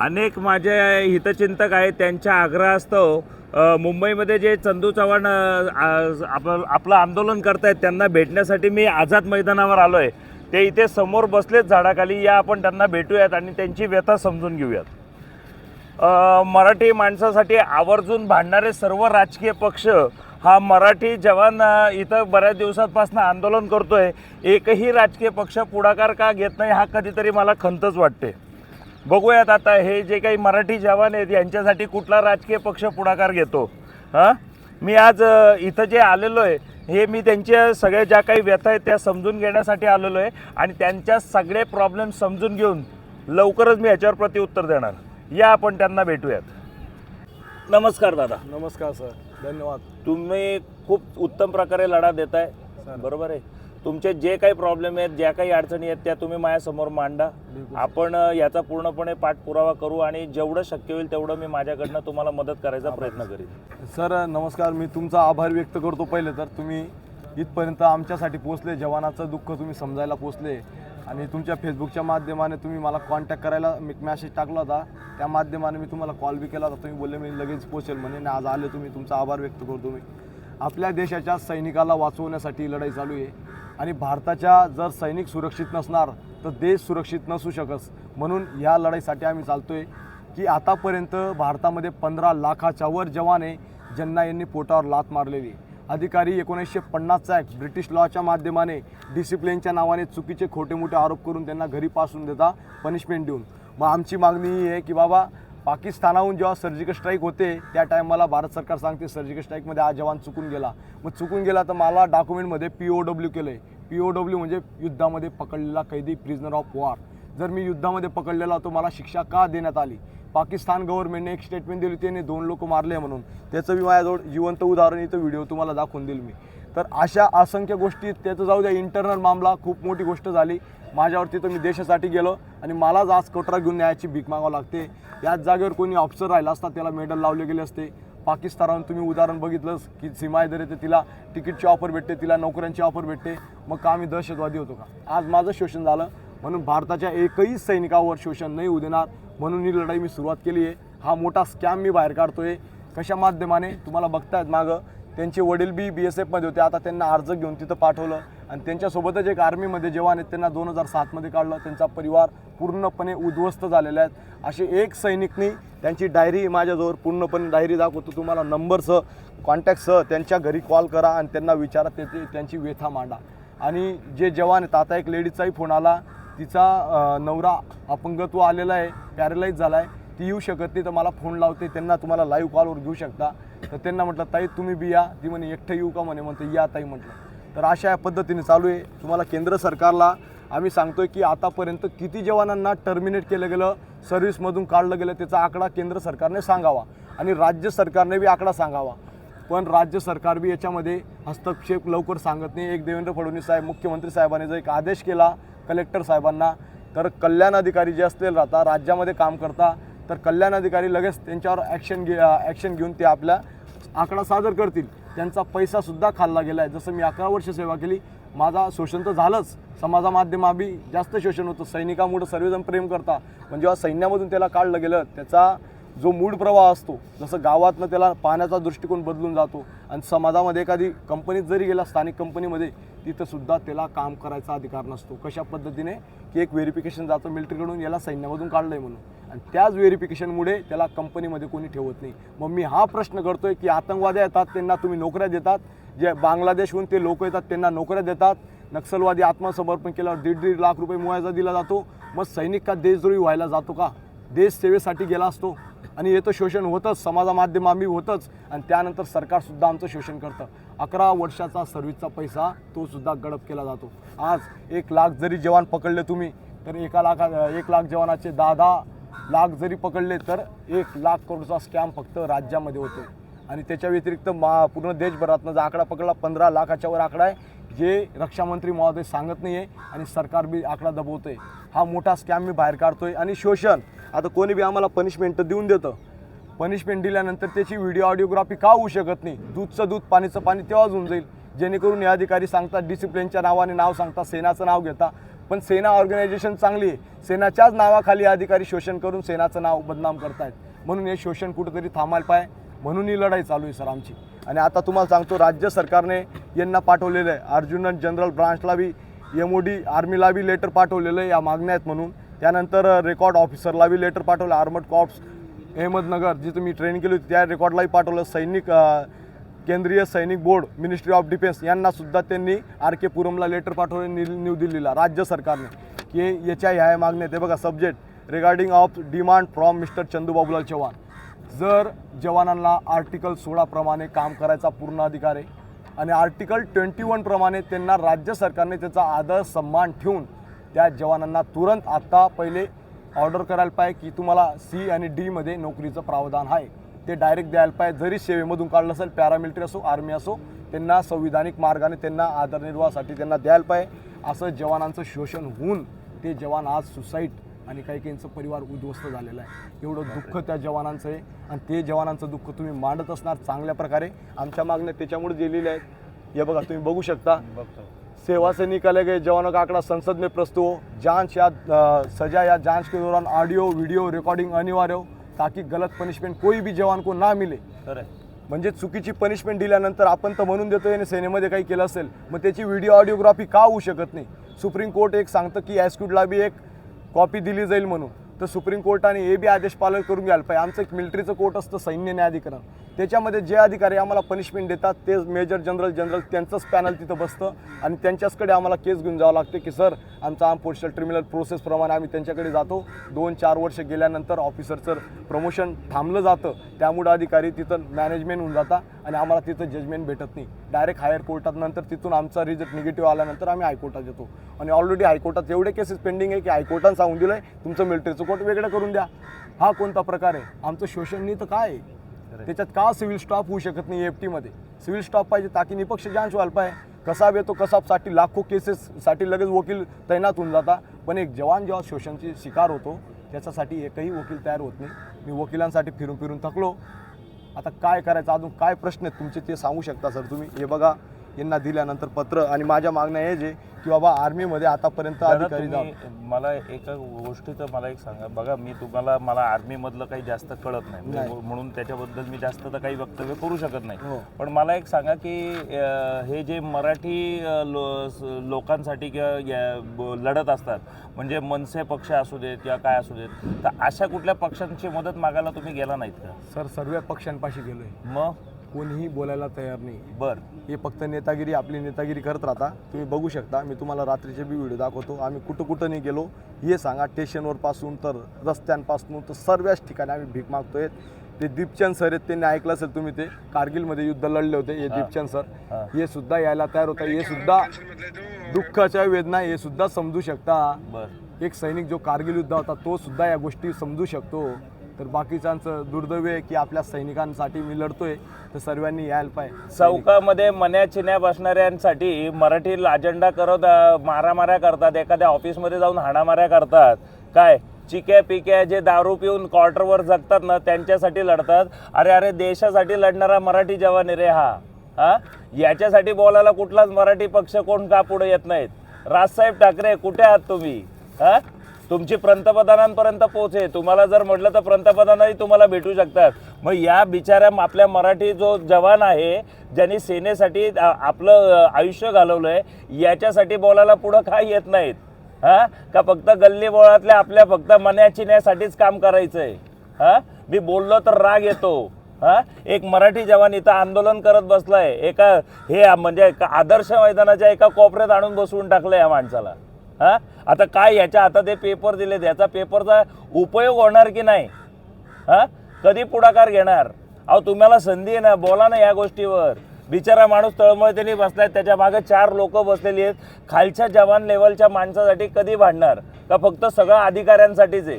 अनेक माझे हितचिंतक आहेत त्यांच्या आग्रहास्तव मुंबईमध्ये जे चंदू चव्हाण आपलं आपलं आंदोलन करत आहेत त्यांना भेटण्यासाठी मी आझाद मैदानावर आलो आहे ते इथे समोर बसलेच झाडाखाली या आपण त्यांना भेटूयात आणि त्यांची व्यथा समजून घेऊयात. मराठी माणसासाठी आवर्जून भांडणारे सर्व राजकीय पक्ष हा मराठी जवान इथं बऱ्याच दिवसांपासून आंदोलन करतो आहे एकही राजकीय पक्ष पुढाकार का घेत नाही हा कधीतरी मला खंतच वाटते बघूयात आता हे जे काही मराठी जवान आहेत यांच्यासाठी कुठला राजकीय पक्ष पुढाकार घेतो? हां? मी आज इथं जे आलेलो आहे हे मी त्यांच्या सगळ्या ज्या काही व्यथा आहेत त्या समजून घेण्यासाठी आलेलो आहे आणि त्यांच्या सगळे प्रॉब्लेम समजून घेऊन लवकरच मी याच्यावर प्रत्युत्तर देणार. या आपण त्यांना भेटूयात. नमस्कार दादा. नमस्कार सर. धन्यवाद. तुम्ही खूप उत्तम प्रकारे लढा देताय. बरोबर आहे? तुमचे जे काही प्रॉब्लेम आहेत ज्या काही अडचणी आहेत त्या तुम्ही माझ्यासमोर मांडा. आपण याचा पूर्णपणे पाठपुरावा करू आणि जेवढं शक्य होईल तेवढं मी माझ्याकडनं तुम्हाला मदत करायचा प्रयत्न करीन. सर नमस्कार. मी तुमचा आभार व्यक्त करतो पहिले तर. तुम्ही इथपर्यंत आमच्यासाठी पोचले जवानाचं दुःख तुम्ही समजायला पोचले आणि तुमच्या फेसबुकच्या माध्यमाने तुम्ही मला कॉन्टॅक्ट करायला मी मॅसेज टाकला होता. त्या माध्यमाने मी तुम्हाला कॉल बी केला होता. तुम्ही बोलले मी लगेच पोचेल म्हणे. आणि आज आले तुम्ही. तुमचा आभार व्यक्त करतो मी. आपल्या देशाच्या सैनिकाला वाचवण्यासाठी लढाई चालू आहे. आणि भारताच्या जर सैनिक सुरक्षित नसणार तर देश सुरक्षित नसू शकस म्हणून या लढाईसाठी आम्ही चालतो आहे की आतापर्यंत भारतामध्ये पंधरा लाखाच्या वर जवान आहे ज्यांना यांनी पोटावर लात मारलेली. आहे. अधिकारी एकोणीसशे पन्नासचा ॲक्ट ब्रिटिश लॉच्या माध्यमाने डिसिप्लिनच्या नावाने चुकीचे खोटे मोठे आरोप करून त्यांना घरी पासून देता पनिशमेंट देऊन. मग आमची मागणी ही आहे की बाबा पाकिस्तानाहून जेव्हा सर्जिकल स्ट्राईक होते त्या टायमाला भारत सरकार सांगते सर्जिकल स्ट्राईकमध्ये हा जवान चुकून गेला. मग चुकून गेला तर मला डॉक्युमेंटमध्ये पी ओ डब्ल्यू केलं आहे पी ओ डब्ल्यू म्हणजे युद्धामध्ये पकडलेला कैदी प्रिझनर ऑफ वॉर जर मी युद्धामध्ये पकडलेला तो मला शिक्षा का देण्यात आली? पाकिस्तान गव्हर्नमेंटने एक स्टेटमेंट दिली त्याने दोन लोक मारले म्हणून. त्याचं मी माझ्याजवळ जिवंत उदाहरण इथं व्हिडिओ तुम्हाला दाखवून देईल मी. तर अशा असंख्य गोष्टी त्याचं जाऊ द्या इंटरनल मामला खूप मोठी गोष्ट झाली. माझ्यावरती तर मी देशासाठी गेलो आणि मलाच आज कोटरा घेऊन न्यायाची भीक मागावं लागते. याच जागेवर कोणी ऑफिसर राहिला असता त्याला मेडल लावले गेले असते. पाकिस्तानावर तुम्ही उदाहरण बघितलंच की सीमा इधर येते तिला तिकीटची ऑफर भेटते तिला नोकऱ्यांची ऑफर भेटते. मग का आम्ही दहशतवादी होतो का? आज माझं शोषण झालं. म्हणून भारताच्या एकही सैनिकावर शोषण नाही होऊ देणार. म्हणून ही लढाई मी सुरुवात केली आहे. हा मोठा स्कॅम मी बाहेर काढतो आहे कशा माध्यमाने? तुम्हाला बघतायत मागं. त्यांचे वडील बी बी एस एफमध्ये होते. आता त्यांना अर्ज घेऊन तिथं पाठवलं. आणि त्यांच्यासोबतच एक आर्मीमध्ये जवान आहेत त्यांना दोन हजार सातमध्ये काढलं. त्यांचा परिवार पूर्णपणे उद्ध्वस्त झालेला आहेत असे एक सैनिकनी त्यांची डायरी माझ्याजवळ पूर्णपणे डायरी दाखवतो. तुम्हाला नंबरसह कॉन्टॅक्टसह त्यांच्या घरी कॉल करा आणि त्यांना विचारा. त्याची त्यांची व्यथा मांडा. आणि जे जवान आहेत आता एक लेडीजचाही फोन आला. तिचा नवरा अपंगत्व आलेला आहे पॅरलाईज झाला आहे ती येऊ शकत नाही तर मला फोन लावते. त्यांना तुम्हाला लाईव्ह कॉलवर घेऊ शकता. तर त्यांना म्हटलं ताई तुम्ही बी या. ती म्हणे एकटं येऊ का? म्हणे म्हणते या ताई म्हटलं. तर अशा या पद्धतीने चालू आहे. तुम्हाला केंद्र सरकारला आम्ही सांगतोय की आतापर्यंत किती जवानांना टर्मिनेट केलं गेलं सर्व्हिसमधून काढलं गेलं त्याचा आकडा केंद्र सरकारने सांगावा आणि राज्य सरकारने बी आकडा सांगावा. पण राज्य सरकार बी याच्यामध्ये हस्तक्षेप लवकर सांगत नाही. एक देवेंद्र फडणवीस साहेब मुख्यमंत्री साहेबांनी जर एक आदेश केला कलेक्टर साहेबांना तर कल्याण अधिकारी जे असतील राहता राज्यामध्ये काम करता तर कल्याण अधिकारी लगेच त्यांच्यावर ॲक्शन घे ॲक्शन घेऊन ते आपला आकडा सादर करतील. त्यांचा पैसासुद्धा खाल्ला गेला आहे जसं मी अकरा वर्ष सेवा केली माझा शोषण तर झालंच. समाजामाध्यमाबी जास्त शोषण होतं. सैनिकामुळं सर्वजण प्रेम करता. पण जेव्हा सैन्यामधून त्याला काढलं गेलं त्याचा जो मूळ प्रवाह असतो जसं गावातनं त्याला पाहण्याचा दृष्टिकोन बदलून जातो आणि समाजामध्ये एखादी कंपनीत जरी गेला स्थानिक कंपनीमध्ये तिथंसुद्धा त्याला काम करायचा अधिकार नसतो. कशा पद्धतीने? की एक व्हेरिफिकेशन जातं मिलिटरीकडून याला सैन्यामधून काढलं आहे म्हणून. आणि त्याच व्हेरिफिकेशनमुळे त्याला कंपनीमध्ये कोणी ठेवत नाही. मग मी हा प्रश्न करतो आहे की आतंकवादी येतात त्यांना तुम्ही नोकऱ्या देतात. जे बांगलादेशहून ते लोक येतात त्यांना नोकऱ्या देतात. नक्षलवादी आत्मसमर्पण केल्यावर दीड दीड लाख रुपये मुआयजा दिला जातो. मग सैनिक का देशद्रोही व्हायला जातो का? देश सेवेसाठी गेला असतो. आणि हे तर शोषण होतंच समाजा आम्ही होतंच. आणि त्यानंतर सरकारसुद्धा आमचं शोषण करतं. अकरा वर्षाचा सर्व्हिसचा पैसा तोसुद्धा गडप केला जातो. आज एक लाख जरी जवान पकडले तुम्ही तर एका लाखा एक लाख जवानाचे दहा दहा लाख जरी पकडले तर एक लाख करोडचा स्कॅम फक्त राज्यामध्ये होतो आणि त्याच्या व्यतिरिक्त मा पूर्ण देशभरातनं जो आकडा पकडला पंधरा लाखाच्यावर आकडा आहे जे रक्षामंत्री महोदय सांगत नाही आहे आणि सरकार बी आकडा दबवतो आहे हा मोठा स्कॅम मी बाहेर काढतो आहे आणि शोषण आता कोणी बी आम्हाला पनिशमेंट तर देऊन देतं. पनिशमेंट दिल्यानंतर त्याची व्हिडिओ ऑडिओग्राफी का होऊ शकत नाही? दूधचं दूध पाणीचं पाणी तेव्हाच होऊन जाईल. जेणेकरून हे अधिकारी सांगतात डिसिप्लिनच्या नावाने नाव सांगता सेनाचं नाव घेता. पण सेना ऑर्गनायझेशन चांगली आहे. सेनाच्याच नावाखाली अधिकारी शोषण करून सेनाचं नाव बदनाम करतायत. म्हणून हे शोषण कुठंतरी थांबायला पाय. म्हणून ही लढाई चालू आहे सर आमची. आणि आता तुम्हाला सांगतो राज्य सरकारने यांना पाठवलेलं आहे. अर्जुनन जनरल ब्रांचला बी एम ओ डी आर्मीला बी लेटर पाठवलेलं आहे या मागण्या आहेत म्हणून. त्यानंतर रेकॉर्ड ऑफिसरला बी लेटर पाठवलं आर्मड कॉप्स अहमदनगर जिथं मी ट्रेनिंग केली होती त्या रेकॉर्डलाही पाठवलं. सैनिक केंद्रीय सैनिक बोर्ड मिनिस्ट्री ऑफ डिफेन्स यांनासुद्धा त्यांनी आर के पुरमला लेटर पाठवले नि न्यू दिल्लीला राज्य सरकारने. की याच्या ह्या मागण्या ते बघा subject regarding of demand from mister Chandubabulal Chavan. जर जवानांना आर्टिकल सोळाप्रमाणे काम करायचा पूर्ण अधिकार आहे आणि आर्टिकल ट्वेंटी वनप्रमाणे त्यांना राज्य सरकारने त्याचा आदर सन्मान ठेवून त्या जवानांना तुरंत आत्ता पहिले ऑर्डर करायला पाहिजे की तुम्हाला सी आणि डीमध्ये नोकरीचं प्रावधान आहे. ते डायरेक्ट द्यायला पाहिजे. जरी सेवेमधून काढलं असेल पॅरामिलिटरी असो आर्मी असो त्यांना संविधानिक मार्गाने त्यांना आदरनिर्वाहासाठी त्यांना द्यायला पाहिजे. असं जवानांचं शोषण होऊन ते जवान आज सुसाईड आणि काही काहींचं परिवार उद्ध्वस्त झालेलं आहे. एवढं दुःख त्या जवानांचं आहे. आणि ते जवानांचं दुःख तुम्ही मांडत असणार चांगल्या प्रकारे. आमच्या मागण्या त्याच्यामुळे दिलेल्या आहेत. हे बघा तुम्ही बघू शकता. बघतो. सेवा से निकाले गए जवानों का आंकड़ा संसद में प्रस्तुत हो। जांच या अ, सजा या जांच के दौरान ऑडियो वीडियो रिकॉर्डिंग अनिवार्य हो ताकि गलत पनिशमेंट कोई भी जवान को ना मिले। म्हणजे चुकीची पनिशमेंट दिल्यानंतर आपण तर म्हणून देतोय आणि सेनेमध्ये काही केलं असेल मग त्याची व्हिडिओ ऑडिओग्राफी का होऊ शकत नाही? सुप्रीम कोर्ट एक सांगतं की ॲस्क्यूटला बी एक कॉपी दिली जाईल म्हणून. तर सुप्रीम कोर्टाने हे बी आदेश पालन करून घ्यायला पाहिजे. आमचं एक मिलिटरीचं कोर्ट असतं सैन्य न्यायाधिकरण. त्याच्यामध्ये जे अधिकारी आम्हाला पनिशमेंट देतात ते मेजर जनरल जनरल त्यांचंच पॅनल तिथं बसतं आणि त्यांच्याचकडे आम्हाला केस घेऊन जावं लागते की सर आमचा आम पोस्टल ट्रिब्युनल प्रोसेसप्रमाणे आम्ही त्यांच्याकडे जातो. दोन चार वर्ष गेल्यानंतर ऑफिसरचं प्रमोशन थांबलं जातं. त्यामुळे अधिकारी तिथं मॅनेजमेंट होऊन जाता आणि आम्हाला तिथं जजमेंट भेटत नाही. डायरेक्ट हायर कोर्टात नंतर तिथून आमचा रिझल्ट निगेटिव्ह आल्यानंतर आम्ही हायकोर्टात येतो. आणि ऑलरेडी हायकोर्टात एवढे केसेस पेंडिंग आहे की हायकोर्टानं सांगून दिलं आहे तुमचं मिलिटरीचं कोर्ट वेगळं करून द्या. हा कोणता प्रकार आहे? आमचं शोषण नाही तर काय आहे? त्याच्यात का सिव्हिल स्टॉप होऊ शकत नाही एफ टीमध्ये सिव्हिल स्टॉप पाहिजे ताकी निपक्ष जांच व्हायला पाहिजे कसाब येतो कसाबसाठी लाखो केसेससाठी लगेच वकील तैनात होऊन जाता. पण एक जवान जेव्हा शोषणची शिकार होतो त्याच्यासाठी एकही वकील तयार होत नाही. मी वकिलांसाठी फिरून फिरून थकलो. आता काय करायचं अजून काय प्रश्न आहेत तुमचे ते सांगू शकता सर तुम्ही? हे बघा यांना दिल्यानंतर पत्र आणि माझ्या मागण्या हे जे की बाबा आर्मीमध्ये आतापर्यंत अधिकारी तुम्ही मला एका गोष्टीचं मला एक सांगा. बघा मी तुम्हाला मला आर्मी मधलं काही जास्त कळत नाही. नाही. म्हणून त्याच्याबद्दल मी जास्त तर काही वक्तव्य करू शकत नाही. हो. पण मला एक सांगा की अं, हे जे मराठी अं, लो- स- लोकांसाठी किंवा या- ब- लढत असतात म्हणजे मनसे पक्ष असू देत किंवा काय असू देत तर अशा कुठल्या पक्षांची मदत मागायला तुम्ही गेला नाहीत का? सर सर्व पक्षांपाशी गेलोय. मग? कोणीही बोलायला तयार नाही. बर. हे फक्त नेतागिरी आपली नेतागिरी करत राहता. तुम्ही बघू शकता मी तुम्हाला रात्रीचे बी व्हिडिओ दाखवतो. आम्ही कुठं कुठं नाही गेलो. हे सांगा स्टेशनवर पासून तर रस्त्यांपासून तर सर्वच ठिकाणी आम्ही भीक मागतोय. ते दीपचंद सर आहेत त्यांनी ऐकलं असेल तुम्ही ते. कारगिलमध्ये युद्ध लढले होते हे. दीपचंद सर. हा. हे सुद्धा यायला तयार होता. हे सुद्धा दुःखाच्या वेदना हे सुद्धा समजू शकता. बर. एक सैनिक जो कारगिल युद्ध होता तो सुद्धा या गोष्टी समजू शकतो. तर बाकीच्यांचं दुर्दैव आहे की आपल्या सैनिकांसाठी मी लढतोय तर सर्वांनी यायला पाहिजे. चौकामध्ये मन्या चिन्या बसणाऱ्यांसाठी मराठी अजेंडा करत मारामाऱ्या करतात. एखाद्या ऑफिसमध्ये जाऊन हाणामाऱ्या करतात. काय? चिक्या पिक्या जे दारू पिऊन क्वार्टरवर जगतात ना त्यांच्यासाठी लढतात. अरे अरे देशासाठी लढणारा मराठी जवान आहे रे हा. हा? याच्यासाठी बोलायला कुठलाच मराठी पक्ष कोण का पुढे येत नाहीत? राजसाहेब ठाकरे कुठे आहात तुम्ही? हा? तुमची पंतप्रधानांपर्यंत पोहोचे तुम्हाला जर म्हटलं तर पंतप्रधानही तुम्हाला भेटू शकतात. मग या बिचाऱ्या आपल्या मराठी जो जवान आहे ज्यांनी सेनेसाठी आपलं आयुष्य घालवलं आहे याच्यासाठी बोलायला पुढं काय येत नाहीत. हां? का फक्त गल्ली बोळातल्या आपल्या फक्त मन्याचिन्यासाठीच काम काम करायचंय? हा? मी बोललो तर राग येतो. हा? एक मराठी जवान इथं आंदोलन करत बसलाय. एका हे म्हणजे एका आदर्श मैदानाच्या एका कोपऱ्यात आणून बसवून टाकलं या माणसाला. हा? आता काय याच्या आता ते पेपर दिले याचा पेपरचा उपयोग होणार की नाही? हा? कधी पुढाकार घेणार? अहो तुम्हाला संधी आहे ना? बोला ना या गोष्टीवर. बिचारा माणूस तळमळतेने बसलाय त्याच्यामागे चार लोक बसलेली आहेत. खालच्या जवान लेवलच्या माणसासाठी कधी भांडणार? का फक्त सगळं अधिकाऱ्यांसाठीच आहे?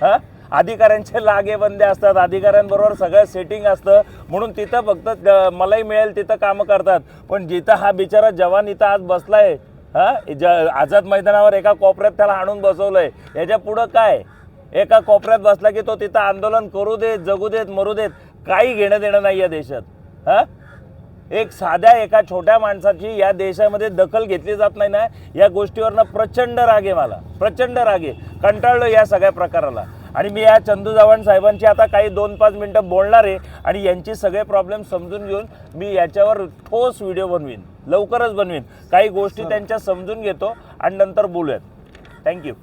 हा? अधिकाऱ्यांचे लागे बंदे असतात. अधिकाऱ्यांबरोबर सगळं सेटिंग असतं. म्हणून तिथं फक्त मलाही मिळेल तिथं कामं करतात. पण जिथं हा बिचारा जवान इथं आज बसलाय हा? ज आझाद मैदानावर एका कोपऱ्यात त्याला आणून बसवलंय. याच्या पुढं काय? एका कोपऱ्यात बसला की तो तिथं आंदोलन करू देत जगू देत मरू देत काही घेणं देणं नाही या देशात. हा? एक साध्या एका छोट्या माणसाची या देशामध्ये दखल घेतली जात नाही ना? या गोष्टीवरनं प्रचंड राग आहे मला. प्रचंड राग आहे. कंटाळलो या सगळ्या प्रकाराला. आणि मी या चंदू चव्हाण साहेबांची आता काही दोन पाच मिनटं बोलणार आहे आणि यांची सगळे प्रॉब्लेम समजून घेऊन मी याच्यावर ठोस व्हिडिओ बनवीन. लवकरच बनवीन. काही गोष्टी त्यांच्या समजून घेतो आणि नंतर बोलूयात. थँक्यू